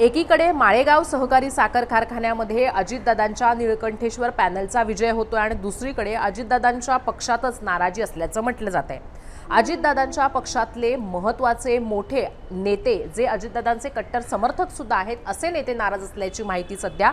एकीकडे माळेगाव सहकारी साखर कारखान्यामध्ये अजितदादांच्या निळकंठेश्वर पॅनलचा विजय होतोय आणि दुसरीकडे अजितदादांच्या पक्षातच नाराजी असल्याचं म्हटलं जात आहे अजितदादांच्या पक्षातले महत्त्वाचे मोठे नेते जे अजितदादांचे कट्टर समर्थक सुद्धा आहेत असे नेते नाराज असल्याची माहिती सध्या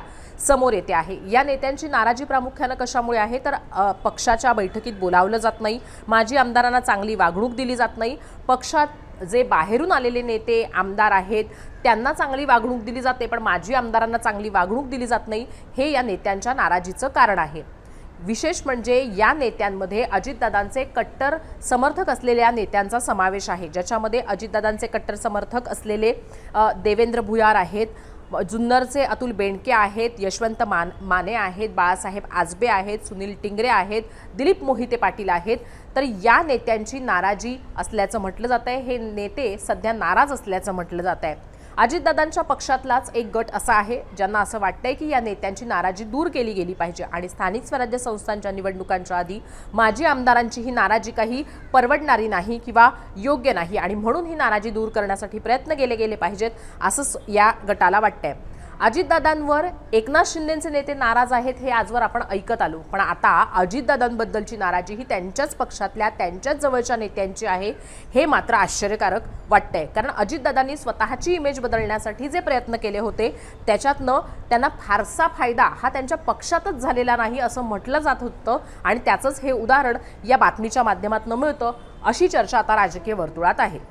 समोर येते आहे. या नेत्यांची नाराजी प्रामुख्यानं कशामुळे आहे? तर पक्षाच्या बैठकीत बोलावलं जात नाही. माजी आमदारांना चांगली वागणूक दिली जात नाही. पक्षात जे बाहेरून आलेले नेते आमदार आहेत त्यांना चांगली वागणूक दिली जाते पण माजी आमदारांना चांगली वागणूक दिली जात नाही हे या नेत्यांच्या नाराजीचं कारण आहे. विशेष म्हणजे या नेत्यांमध्ये अजितदादांचे कट्टर समर्थक असलेल्या नेत्यांचा समावेश आहे ज्याच्यामध्ये अजितदादांचे कट्टर समर्थक असलेले देवेंद्र भुयार आहेत जुन्नरचे अतुल बेंडके आहेत यशवंत मान माने आहेत बाळासाहेब आजबे आहेत सुनील टिंगरे आहेत दिलीप मोहिते पाटील आहेत. तर या नेत्यांची नाराजी असल्याचं म्हटलं जात आहे हे नेते सध्या नाराज असल्याचं म्हटलं जात आहे अजितदादांच्या पक्षातलाच एक गट असा आहे ज्यांना असं वाटतंय की या नेत्यांची नाराजी दूर केली गेली पाहिजे. आणि स्थानिक स्वराज्य संस्थांच्या निवडणुकांच्या आधी माजी आमदारांची ही नाराजी काही परवडणारी नाही किंवा योग्य नाही. आणि म्हणून ही नाराजी दूर करण्यासाठी प्रयत्न केले गेले पाहिजेत असंच या गटाला वाटतंय. अजितदादांवर एकनाथ शिंदेचे नेते नाराज आहेत हे आजवर आपण ऐकत आलो. पण आता अजितदादांबद्दलची नाराजी ही त्यांच्याच पक्षातल्या त्यांच्याच जवळच्या नेत्यांची आहे हे मात्र आश्चर्यकारक वाटतंय. कारण अजितदादांनी स्वतःची इमेज बदलण्यासाठी जे प्रयत्न केले होते त्याच्यातनं त्यांना फारसा फायदा हा त्यांच्या पक्षातच झालेला नाही असं म्हटलं जात होतं आणि त्याचंच हे उदाहरण या बातमीच्या माध्यमातून मिळतं अशी चर्चा आता राजकीय वर्तुळात आहे.